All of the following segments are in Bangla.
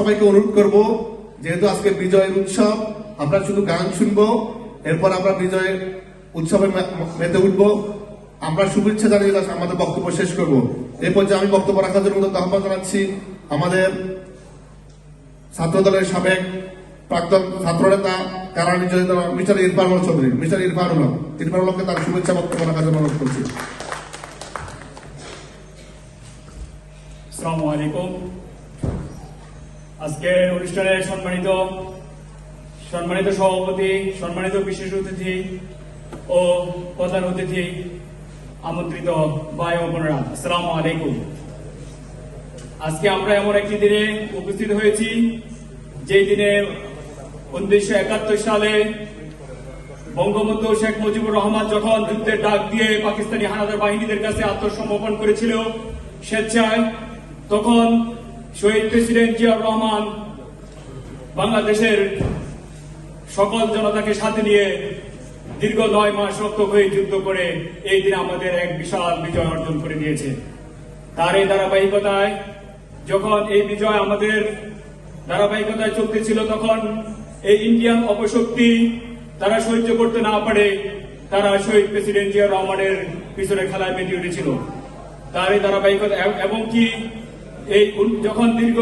সবাইকে অনুরোধ করব, যেহেতু আজকে বিজয়ের উৎসব, আমরা শুধু গান শুনব, এরপর আমরা বিজয়ের উৎসবে মেতে উঠবো। আমরা শুভেচ্ছা জানিয়ে just আমাদের বক্তব্য শেষ করব। এই পর্যায়ে আমি বক্তব্য রাখার জন্য আহ্বান জানাচ্ছি আমাদের ছাত্র দলের সাবেক প্রাক্তন ছাত্রনেতা, কারা নির্যাতিত মিস্টার ইরফানুল চৌধুরী, মিস্টার ইরফানুল হক। ইরফানুল হককে তার শুভেচ্ছা বক্তব্য রাখার জন্য অনুরোধ করছি। আসসালামু আলাইকুম। আজকের অনুষ্ঠানে সম্মানিত সম্মানিত সভাপতি, সম্মানিত বিশেষ অতিথি ও প্রধান অতিথি, আমন্ত্রিত ভাই ও আসসালামু আলাইকুম। আজকে আমরা এমন একটি দিনে উপস্থিত হয়েছি যে দিনে উনিশশো একাত্তর সালে বঙ্গবন্ধু শেখ মুজিবুর রহমান যখন যুদ্ধের ডাক দিয়ে পাকিস্তানি হানাদার বাহিনীদের কাছে আত্মসমর্পণ করেছিল, স্বেচ্ছায়, তখন শহীদ প্রেসিডেন্ট জিয়াউর রহমান, বাংলাদেশের সকল জনতাকে সাথে নিয়ে দীর্ঘ নয় মাস রক্ত হয়ে যুদ্ধ করে এই দিন আমাদের এক বিশাল বিজয় অর্জন করে দিয়েছে। তার এই ধারাবাহিকতায় যখন এই বিজয় আমাদের ধারাবাহিকতায় চলতেছিল, তখন এই ইন্ডিয়ান অপশক্তি তারা সহ্য করতে না পারে, তারা শহীদ প্রেসিডেন্ট জিয়া রহমানের পিছনে খেলায় মেতে উঠেছিল। তার এই ধারাবাহিকতা এবং কি এই যখন দীর্ঘ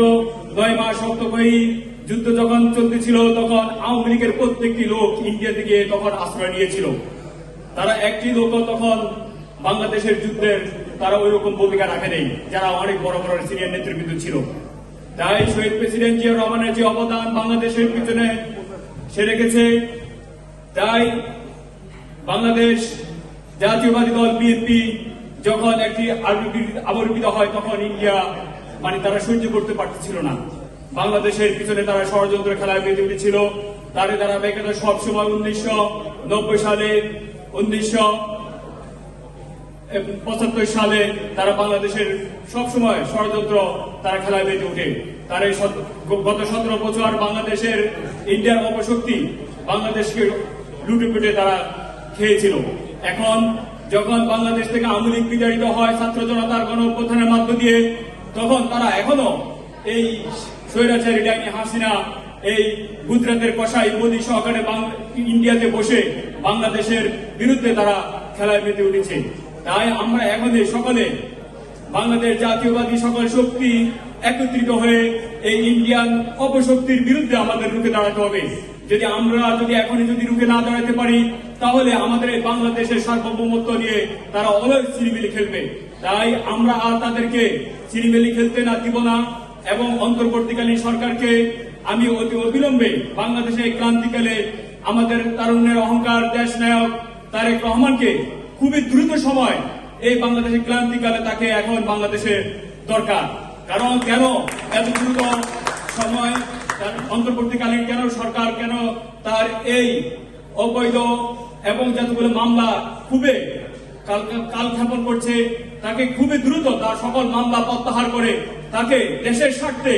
নয় মাস রক্তক্ষয়ী যুদ্ধ যখন চলতেছিল, তখন আওয়ামী লীগের প্রত্যেকটি লোক ইন্ডিয়া থেকে তখন আশ্রয় নিয়েছিল। তারা একটি লোকও তখন বাংলাদেশের যুদ্ধের তারা ওই রকম ভূমিকা রাখে নেই, যারা অনেক বড় বড় সিনিয়র নেতৃবৃন্দ ছিল। তাই শহীদ প্রেসিডেন্ট জিয়া রহমানের যে অবদান বাংলাদেশের পিছনে সে রেখেছে। তাই বাংলাদেশ জাতীয়বাদী দল, বিএনপি যখন একটি আবির্ভূত হয়, তখন ইন্ডিয়া মানে তারা সহ্য করতে পারতেছিল না। বাংলাদেশের পিছনে তারা ষড়যন্ত্র খেলায় মেতে উঠেছিল তারা বেকার সবসময় উনিশশো নব্বই সালে, উনিশশো পঁচাত্তর সালে তারা বাংলাদেশের সবসময় ষড়যন্ত্র তারা খেলায় মেতে উঠে তার গত সতেরো বছর বাংলাদেশের ইন্ডিয়ার অপশক্তি বাংলাদেশকে লুটে পুটে তারা খেয়েছিল। এখন যখন বাংলাদেশ থেকে আওয়ামী লীগ বিতাড়িত হয়, ছাত্র জনতার গণ অভ্যুত্থানের মধ্য দিয়ে তখন তারা এখনও এই স্বৈরাচারী ডাইনি হাসিনা, এই গুজরাটের কষাই মোদী সহকারে ইন্ডিয়াতে বসে বাংলাদেশের বিরুদ্ধে তারা খেলায় মেতে উঠেছে। তাই আমরা এখনই সকলে বাংলাদেশ জাতীয়বাদী সকল শক্তি একত্রিত হয়ে এই ইন্ডিয়ান অপশক্তির বিরুদ্ধে আমাদের রুখে দাঁড়াতে হবে। যদি আমরা যদি এখনই যদি রুখে না দাঁড়াতে পারি, তাহলে আমাদের এই বাংলাদেশের সার্বভৌমত্ব নিয়ে তারা অলয় চিনিমিলি খেলবে। তাই আমরা আর তাদেরকে চিনিমিলি খেলতে না দিব না এবং অন্তর্বর্তীকালীন সরকারকে আমি অতি অবিলম্বে বাংলাদেশে ক্রান্তিকালে আমাদের তারুণ্যের অহংকার দেশ নায়ক তারেক রহমানকে খুবই দ্রুত সময় এই বাংলাদেশের ক্রান্তিকালে তাকে এখন বাংলাদেশে দরকার। কারণ কেন এত দ্রুত সময় তার অন্তর্বর্তীকালীন কেন সরকার, কেন তার এই অবৈধ এবং যতগুলো মামলা খুবই কালক্ষেপণ করছে, তাকে খুবই দ্রুত তার সকল মামলা প্রত্যাহার করে তাকে দেশের স্বার্থে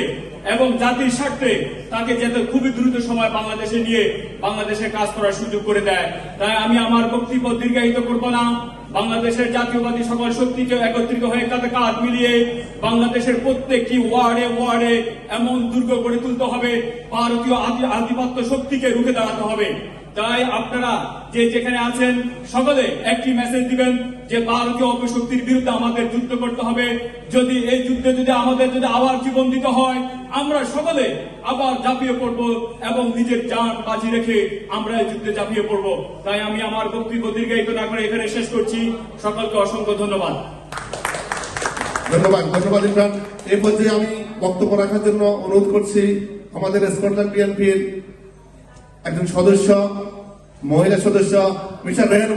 এবং জাতির স্বার্থে তাকে যাতে খুবই দ্রুত সময় বাংলাদেশে নিয়ে বাংলাদেশে কাজ করার সুযোগ করে দেয়। তাই আমি আমার বক্তব্য দীর্ঘায়িত করব না। বাংলাদেশের জাতীয়বাদী সকল শক্তিকে একত্রিত হয়ে কাঁধে কাঁধ মিলিয়ে বাংলাদেশের প্রত্যেকটি ওয়ার্ডে ওয়ার্ডে এমন দুর্গ গড়ে তুলতে হবে, ভারতীয় আধি- আধিপত্য শক্তিকে রুখে দাঁড়াতে হবে। তাই আপনারা যে যেখানে আছেন, সকলে একটি মেসেজ দিবেন যে ভারতীয় অপশক্তির বিরুদ্ধে আমাদের যুদ্ধ করতে হবে। যদি এই যুদ্ধে যদি আমাদের যদি আবার জীবন দিতে হয় আমরা সকলে আবার ঝাঁপিয়ে পড়ব এবং নিজের জান বাজি রেখে আমরা এই যুদ্ধে ঝাঁপিয়ে পড়ব। তাই আমি আমার বক্তব্য দীর্ঘায়িত না করে এখানে শেষ করছি। সকলকে অসংখ্য ধন্যবাদ। ধন্যবাদ ধন্যবাদ ইমরান। এই পর্যায়ে আমি বক্তব্য রাখার জন্য অনুরোধ করছি আমাদের স্কটল্যান্ড বিএনপির একজন সদস্য, মহিলা সদস্য, মিস্টার রেহান